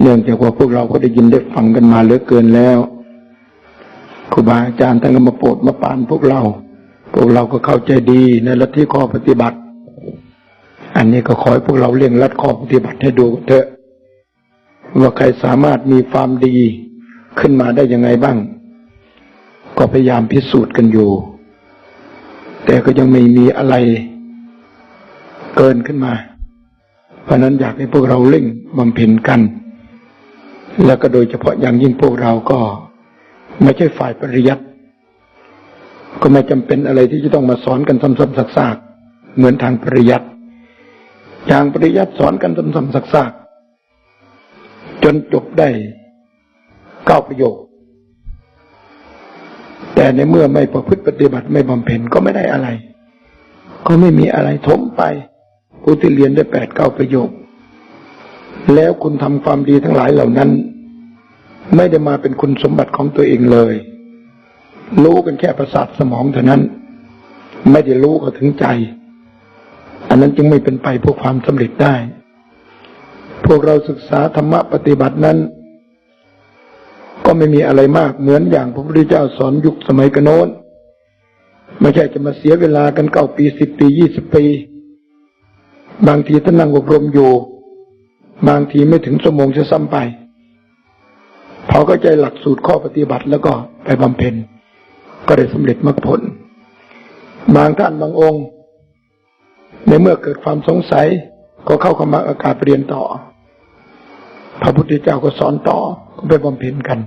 เนื่องจากว่าพวกเราก็ได้ยินได้ฟังกันมาเหลือเกินแล้วครูบาอาจารย์ท่านก็มาโปรดมาปานพวกเรา พวกเราก็เข้าใจดีในลัทธิข้อปฏิบัติ อันนี้ก็ขอให้พวกเราเลี่ยงลัดข้อปฏิบัติให้ดูเถอะ ว่าใครสามารถมีความดีขึ้นมาได้ยังไงบ้าง ก็พยายามพิสูจน์กันอยู่ แต่ก็ยังไม่มีอะไรเกินขึ้นมา เพราะนั้นอยากให้พวกเราเร่งบำเพ็ญกัน แล้วก็โดยเฉพาะอย่างยิ่งพวกเราก็ไม่ใช่ฝ่ายปริยัติก็ไม่จำเป็นอะไรที่จะต้องมาสอนกันซ้ำๆซากๆเหมือนทางปริยัติอย่างปริยัติสอนกันซ้ำๆซากๆจนจบได้เก้าประโยค แต่ในเมื่อไม่ประพฤติปฏิบัติไม่บำเพ็ญก็ไม่ได้อะไร ก็ไม่มีอะไรทมไป ผู้ที่เรียนได้แปดเก้าประโยค แล้วคุณทำความดีทั้งหลายเหล่านั้น ไม่ได้มาเป็นคุณสมบัติของตัวเองเลย รู้กันแค่ประสาทสมองเท่านั้น ไม่ได้รู้ก็ถึงใจ อันนั้นจึงไม่เป็นไปเพื่อความสำเร็จได้ พวกเราศึกษาธรรมะปฏิบัตินั้น ก็ไม่มีอะไรมากเหมือนอย่างพระพุทธเจ้าสอนยุคสมัยกนโน้นไม่ใช่จะมาเสียเวลากันเก้าปีสิบปียี่สิบปี บางทีท่านนั่งอบรมอยู่ บางทีไม่ถึงชั่วโมงจะซ้ำไปพอก็ใจหลักสูตรข้อปฏิบัติแล้วก็ไปบำเพ็ญก็ได้สำเร็จมรรคผล บางท่านบางองค์ ในเมื่อเกิดความสงสัยก็เข้าเข้ามาอากาศเรียนต่อ พระพุทธเจ้าก็สอนต่อก็ไปบำเพ็ญกัน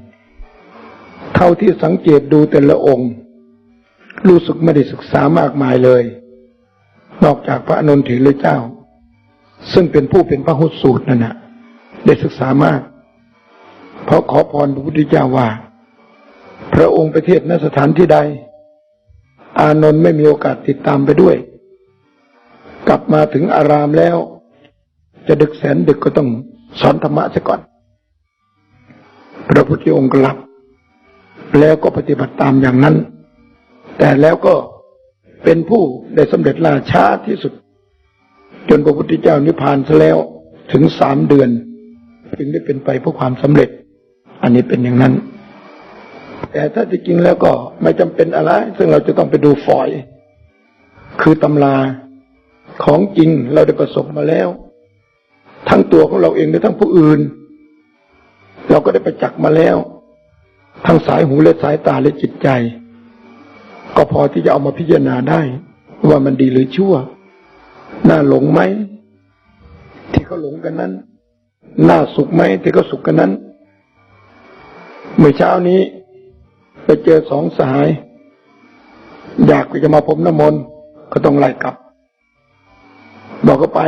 เท่าที่สังเกตดูแต่ละองค์ รู้สึกไม่ได้ศึกษามากมายเลย นอกจากพระอนุนถีเลยเจ้า ซึ่งเป็นผู้เป็นพระหุสูตรนั่นนะได้ศึกษามาก เพราะขอพรพระพุทธเจ้าว่า พระองค์ประเทศนสถานที่ใด อานนท์ไม่มีโอกาสติดตามไปด้วย กลับมาถึงอารามแล้ว จะดึกแสนดึกก็ต้องสอนธรรมะซะก่อน พระพุทธองค์ก็รับ แล้วก็ปฏิบัติตามอย่างนั้น แต่แล้วก็เป็นผู้ได้สำเร็จลาช้าที่สุด จนพระพุทธเจ้านิพพานซะแล้วถึงสามเดือน จึงได้เป็นไปเพื่อความสำเร็จ อันนี้เป็นอย่างนั้น แต่ถ้าจริงแล้วก็ไม่จำเป็นอะไร ซึ่งเราจะต้องไปดูฝอย คือตำราของจริงเราได้ประสบมาแล้ว ทั้งตัวของเราเองและทั้งผู้อื่น เราก็ได้ประจักษ์มาแล้ว ทั้งสายหูและสายตาและจิตใจ ก็พอที่จะเอามาพิจารณาได้ ว่ามันดีหรือชั่ว น่าหลงไหมที่เขาหลงกันนั้นน่าสุขไหมที่เขาสุขกันนั้น เมื่อเช้านี้ ไปเจอสองสหาย อยากจะมาพรมน้ำมนต์ก็ต้องไล่กลับ บอกก็ไป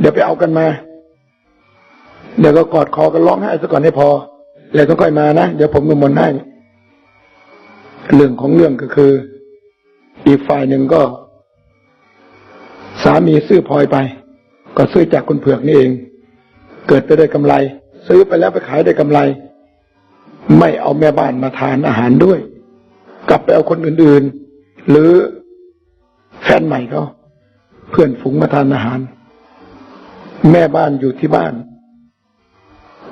เดี๋ยวไปเอากันมา เดี๋ยวก็กอดคอกันร้องไห้ซะก่อนให้พอ แล้วต้องค่อยมานะ เดี๋ยวผมน้ำมนต์ให้ เรื่องของเรื่องก็คือ อีกฝ่ายหนึ่งก็ สามีซื้อพลอยไป ก็ซื้อจากคนเผือกนี่เอง เกิดไปได้กำไร ซื้อไปแล้วไปขายได้กำไร ไม่เอาแม่บ้านมาทานอาหารด้วย กลับไปเอาคนอื่นๆ หรือแฟนใหม่เขาเพื่อนฝูงมาทานอาหาร แม่บ้านอยู่ที่บ้าน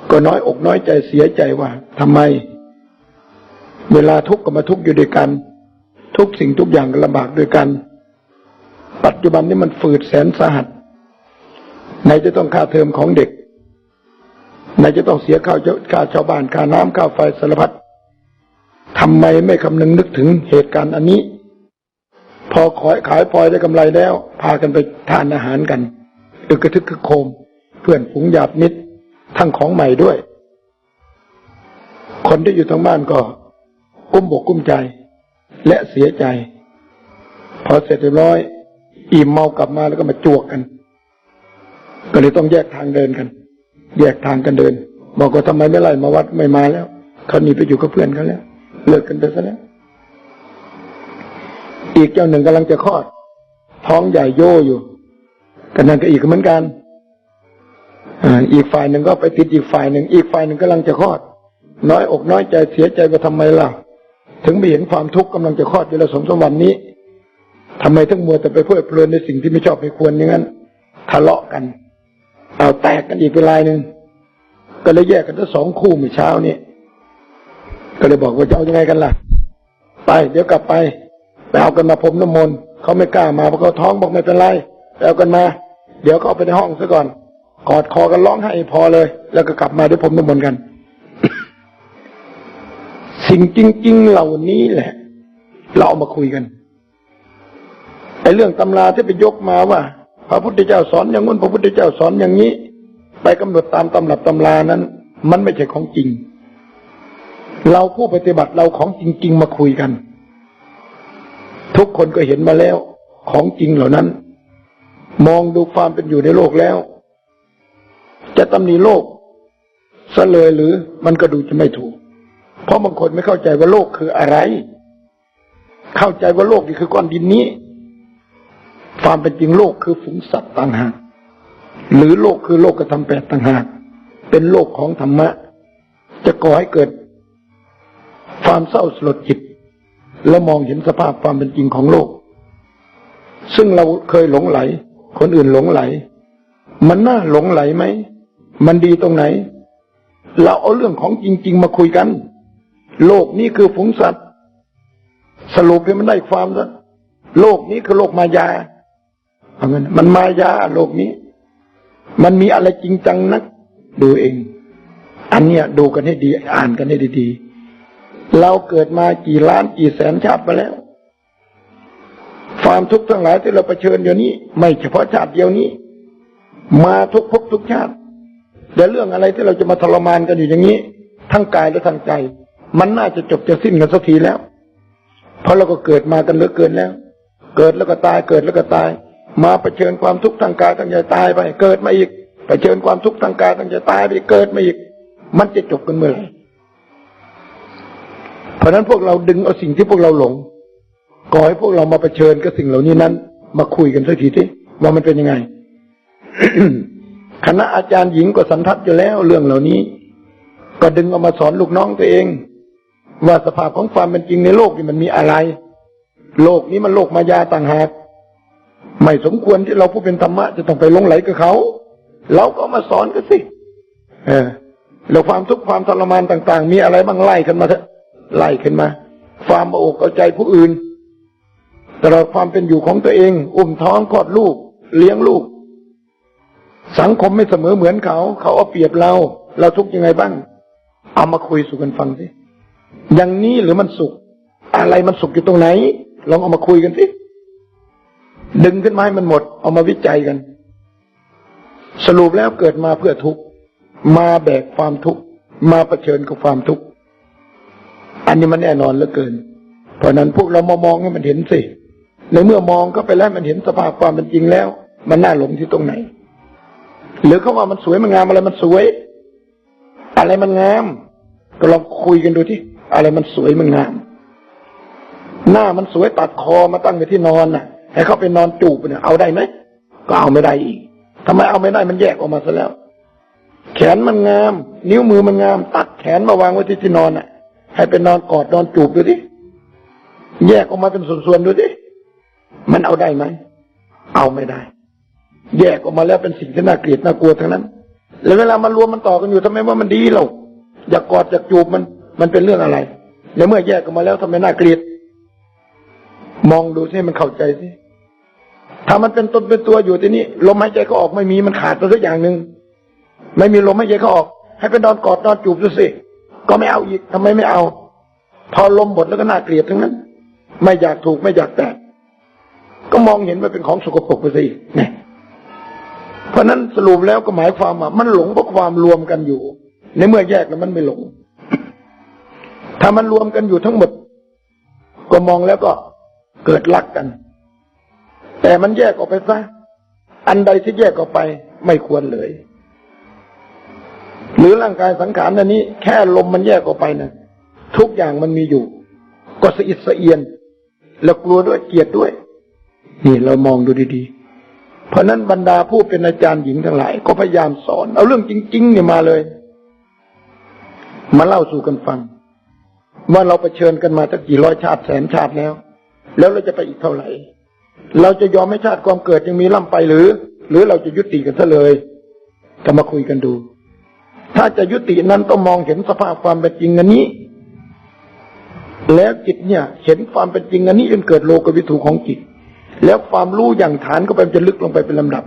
ก็น้อยอกน้อยใจเสียใจว่าทำไม เวลาทุกข์ก็มาทุกข์อยู่ด้วยกัน ทุกสิ่งทุกอย่างก็ลำบากด้วยกัน ปัจจุบันนี้มันฝืดแสนสาหัสไหนจะต้องค่าเทอมของเด็กไหนจะต้องเสียค่าค่าชาวบ้านค่าน้ำค่าไฟสารพัดทำไมไม่คำนึงนึกถึงเหตุการณ์อันนี้ พอขายขายพลอยได้กำไรแล้ว พากันไปทานอาหารกันอึกกระทึกคึกโคม เพื่อนฝูงหยาบมิตรทั้งของใหม่ด้วย คนที่อยู่ทางบ้านก็ กุ้มบกกุ้มใจ และเสียใจ พอเสร็จเรียบร้อย อิ่มเมากลับมาแล้วก็มาจวกกัน ก็เลยต้องแยกทางเดินกัน แยกทางกันเดิน บอกว่าทำไมไม่ไล่มาวัดไม่มาแล้วเขาหนีไปอยู่กับเพื่อนเขาแล้ว เลิกกันไปซะแล้ว อีกเจ้าหนึ่งกำลังจะคลอด ท้องใหญ่โย่อยู่กันนั่นก็อีกเหมือนกันอ่าอีกฝ่ายหนึ่งก็ไปติดอีกฝ่ายหนึ่ง อีกฝ่ายหนึ่งกำลังจะคลอด น้อยอกน้อยใจเสียใจว่าทำไมล่ะ ถึงไม่เห็นความทุกข์กำลังจะคลอดอยู่แล้วสมสมวันนี้ ทำไมทั้งมัวแต่ไปเพลิดเพลินในสิ่งที่ไม่ชอบไม่ควรอย่างนั้นทะเลาะกัน เอาแตกกันอีกเป็นลายหนึ่งก็เลยแยกกันทั้งสองคู่เมื่อเช้านี้ก็เลยบอกว่าจะเอายังไงกันล่ะ ไป เดี๋ยวกลับไปไปเอากันมาพรมน้ำมนต์เขาไม่กล้ามาเพราะเขาท้องบอกไม่เป็นไรเอากันมา เดี๋ยวก็เอาไปในห้องซะก่อนกอดคอกันร้องไห้พอเลย แล้วก็กลับมาดี๋ยผมน้ำมนต์กัน สิ่งจริง ๆ เหล่านี้แหละ เราเอามาคุยกัน ไอ้เรื่องตำราที่ไปยกมาว่า พระพุทธเจ้าสอนอย่างนู้นพระพุทธเจ้าสอนอย่างนี้ ไปกำหนดตามตำรับตำรานั้น มันไม่ใช่ของจริง เราผู้ปฏิบัติเราของจริง ๆ มาคุยกัน ทุกคนก็เห็นมาแล้ว ของจริงเหล่านั้น มองดูความเป็นอยู่ในโลกแล้ว จะตำหนิโลกซะเลยหรือมันก็ดูจะไม่ถูก เพราะบางคนไม่เข้าใจว่าโลกคืออะไร เข้าใจว่าโลกนี่คือก้อนดินนี้ ความเป็นจริงโลกคือฝูงสัตว์ต่างหากหรือโลกคือโลกกระทำแปดต่างหาก เป็นโลกของธรรมะ จะก่อให้เกิด ความเศร้าสลดจิต และมองเห็นสภาพความเป็นจริงของโลก ซึ่งเราเคยหลงไหล คนอื่นหลงไหล มันน่าหลงไหลไหม มันดีตรงไหน เราเอาเรื่องของจริง ๆ มาคุยกัน โลกนี้คือฝูงสัตว์ สรุปให้มันได้ความซะโลกนี้คือโลกมายา เอางั้นมันมายาโลกนี้ มันมีอะไรจริงจังนัก ดูเอง อันเนี้ยดูกันให้ดี อ่านกันให้ดีๆเราเกิดมากี่ล้านกี่แสนชาติมาแล้วความทุกข์ทั้งหลายที่เราเผชิญอยู่นี้ ไม่เฉพาะชาติเดียวนี้ มาทุกภพทุกชาติแต่เรื่องอะไรที่เราจะมาทรมานกันอยู่อย่างนี้ ทั้งกายและทั้งใจ มันน่าจะจบจะสิ้นกันสักทีแล้ว เพราะเราก็เกิดมากันเหลือเกินแล้ว เกิดแล้วก็ตายเกิดแล้วก็ตาย มาเผชิญความทุกข์ทางกายทางใจตายไปเกิดมาอีกเผชิญความทุกข์ทางกายทางใจตายไปเกิดมาอีก มันจะจบกันเมื่อไหร่เพราะนั้นพวกเราดึงเอาสิ่งที่พวกเราหลงก่อให้พวกเรามาเผชิญกับสิ่งเหล่านี้นั้น มาคุยกันสักทีที่ว่ามันเป็นยังไงคณะอาจารย์หญิงก็สันทัดอยู่แล้วเรื่องเหล่านี้ ก็ดึงเอามาสอนลูกน้องตัวเอง ว่าสภาพของความเป็นจริงในโลกนี่มันมีอะไร โลกนี้มันโลกมายาต่างหาก ไม่สมควรที่เราผู้เป็นธรรมะจะต้องไปลงไหลกับเขา เราก็มาสอนกันสิเออแล้วความทุกข์ความทรมานต่าง ๆ มีอะไรบ้างไล่ขึ้นมาเถอะไล่ขึ้นมา ความมาอกเอาใจผู้อื่นตลอดความเป็นอยู่ของตัวเอง อุ้มท้องคลอดลูก เลี้ยงลูก สังคมไม่เสมอเหมือนเขา เขาเอาเปรียบเรา เราทุกข์ยังไงบ้าง เอามาคุยสู่กันฟังสิอย่างนี้หรือมันสุข อะไรมันสุขอยู่ตรงไหน ลองเอามาคุยกันสิ ดึงขึ้นมาให้มันหมด เอามาวิจัยกัน สรุปแล้วเกิดมาเพื่อทุกข์มาแบกความทุกข์มาเผชิญกับความทุกข์อันนี้มันแน่นอนเหลือเกิน เพราะนั้นพวกเรามามองให้มันเห็นสิในเมื่อมองก็ไปแล้วมันเห็นสภาพความเป็นจริงแล้ว มันน่าหลงที่ตรงไหน หรือเขาว่ามันสวยมันงามอะไรมันสวย อะไรมันงาม ก็ลองคุยกันดูที่อะไรมันสวยมันงาม หน้ามันสวยตัดคอมาตั้งไว้ที่นอนน่ะ ให้เขาไปนอนจูบเนี่ยเอาได้ไหมก็เอาไม่ได้อีกทำไมเอาไม่ได้มันแยกออกมาซะแล้ว แขนมันงาม นิ้วมือมันงาม ตัดแขนมาวางไว้ที่ที่นอนน่ะ ให้ไปนอนกอดนอนจูบดูดิแยกออกมาเป็นส่วนๆดูดิมันเอาได้ไหมเอาไม่ได้ แยกออกมาแล้วเป็นสิ่งที่น่าเกลียดน่ากลัวทั้งนั้น แล้วเวลามันรวมมันต่อกันอยู่ทำไมว่ามันดีเราอยากกอดอยากจูบมัน มันเป็นเรื่องอะไร แล้วเมื่อแยกออกมาแล้วทำไมน่าเกลียด มองดูสิมันเข้าใจสิ ถ้ามันเป็นตนเป็นตัวอยู่ที่นี่ลมหายใจเขาออกไม่มีมันขาดไปสักอย่างหนึ่งไม่มีลมหายใจเขาออก ให้ไปนอนกอดนอนจูบดูสิก็ไม่เอาอีกทำไมไม่เอา พอลมหมดแล้วก็น่าเกลียดทั้งนั้น ไม่อยากถูกไม่อยากแตะก็มองเห็นว่าเป็นของสกปรกไปสิเนี่ยเพราะนั้นสรุปแล้วก็หมายความว่ามันหลงเพราะความรวมกันอยู่ ในเมื่อแยกแล้วมันไม่หลง ถ้ามันรวมกันอยู่ทั้งหมด ก็มองแล้วก็เกิดรักกัน แต่มันแยกออกไปซะอันใดที่แยกออกไปไม่ควรเลย หรือร่างกายสังขารอันนี้ แค่ลมมันแยกออกไปนะทุกอย่างมันมีอยู่ ก็สะอิดสะเอียน แล้วกลัวด้วยเกลียดด้วย นี่เรามองดูดีๆ เพราะนั้นบรรดาผู้เป็นอาจารย์หญิงทั้งหลาย ก็พยายามสอน เอาเรื่องจริงๆเนี่ยมาเลย มาเล่าสู่กันฟัง ว่าเราเผชิญกันมาตั้งกี่ร้อยชาติแสนชาติแล้ว แล้วเราจะไปอีกเท่าไหร่ เราจะยอมให้ชาติความเกิดยังมีล่ำไปหรือ หรือเราจะยุติกันซะเลย ก็มาคุยกันดู ถ้าจะยุตินั้นต้องมองเห็นสภาพความเป็นจริงอันนี้ แล้วจิตเนี่ย เห็นความเป็นจริงอันนี้จนเกิดโลกวิถูของจิต แล้วความรู้อย่างฐานก็ไปจะลึกลงไปเป็นลำดับ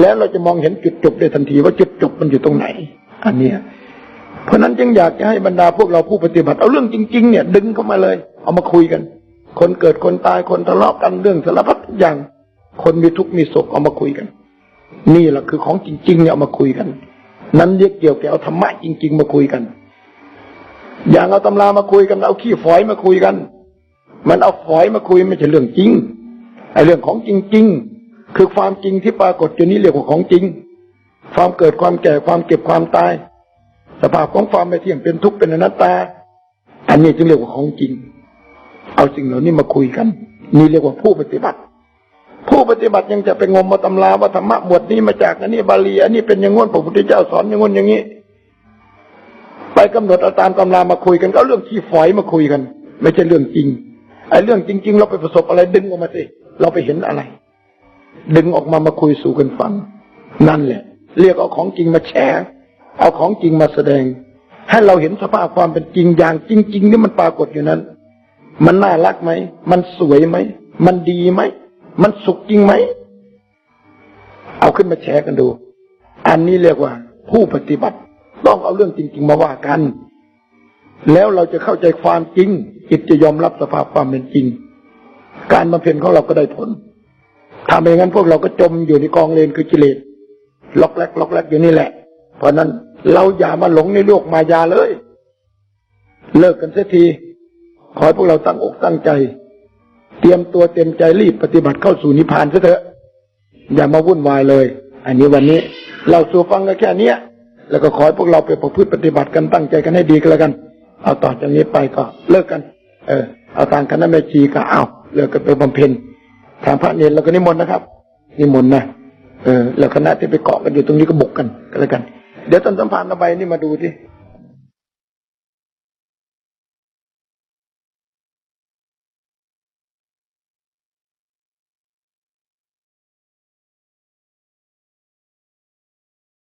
แล้วเราจะมองเห็นจุดจบได้ทันทีว่าจุดจบมันอยู่ตรงไหน อันเนี้ยเพราะนั้นจึงอยากจะให้บรรดาพวกเราผู้ปฏิบัติเอาเรื่องจริง ๆ เนี่ย ดึงเข้ามาเลย เอามาคุยกัน คนเกิดคนตายคนทะเลาะกันเรื่องสารพัดทุกอย่าง คนมีทุกข์มีโศกเอามาคุยกัน นี่แหละคือของจริง ๆ เนี่ยเอามาคุยกัน นั้นเรียกเกี่ยวแกับเอาธรรมะจริง ๆ มาคุยกัน อย่างเอาตำรามาคุยกันเอาขี้ฝอยมาคุยกัน มันเอาฝอยมาคุยไม่ใช่เรื่องจริงไอ้เรื่องของจริง ๆ คือความจริงที่ปรากฏอยู่นี้เรียกว่าของจริง ความเกิดความแก่ความเก็บความตาย สภาพของความไม่เที่ยงเป็นทุกข์เป็นอนัตตา อันนี้จึงเรียกว่าของจริง เอาสิ่งเหล่านี้มาคุยกัน นี่เรียกว่าผู้ปฏิบัติ ผู้ปฏิบัติยังจะไปงมมาตำราว่าธรรมะหมวดนี้มาจากอันนี้บาลีอันนี้เป็นอย่างง้นพระพุทธเจ้าสอนอย่างง้นอย่างนี้ ไปกำหนดเอาตามตำรามาคุยกันก็เอาเรื่องขี้ฝอยมาคุยกัน ไม่ใช่เรื่องจริงไอ้เรื่องจริง ๆ เราไปประสบอะไรดึงออกมาสิเราไปเห็นอะไร ดึงออกมามาคุยสู่กันฟังนั่นแหละ เรียกเอาของจริงมาแชร์เอาของจริงมาแสดง ให้เราเห็นสภาพความเป็นจริงอย่างจริงๆที่มันปรากฏอยู่นั้น มันน่ารักไหม มันสวยไหม มันดีไหม มันสุขจริงไหม เอาขึ้นมาแชร์กันดู อันนี้เรียกว่า ผู้ปฏิบัติต้องเอาเรื่องจริง ๆ มาว่ากัน แล้วเราจะเข้าใจความจริง จิตจะยอมรับสภาพความเป็นจริง การบำเพ็ญของเราก็ได้ผลถ้าไม่งั้นพวกเราก็จมอยู่ในกองเลนคือกิเลสล็อกแรกล็อกแรกอยู่นี่แหละ เพราะนั้นเราอย่ามาหลงในโลกมายาเลย เลิกกันเสียที ขอให้พวกเราตั้งอกตั้งใจ เตรียมตัวเต็มใจรีบปฏิบัติเข้าสู่นิพพานซะเถอะ อย่ามาวุ่นวายเลย อันนี้วันนี้ เราสู่ฟังกันแค่เนี้ย แล้วก็ขอให้พวกเราไปประพฤติปฏิบัติกันตั้งใจกันให้ดีกันแล้วกัน เอาต่อจากนี้ไปก็เลิกกัน เออ เอาทางคณะแม่ชีก็เอาเลิกกันไปบำเพ็ญทางพระเนรเราก็นิมนต์นะครับ นิมนต์นะเออแล้วคณะที่ไปเกาะกันอยู่ตรงนี้ก็บุกกันก็แล้วกัน เดี๋ยวตอนสัมพันธ์เอาใบนี่มาดูที่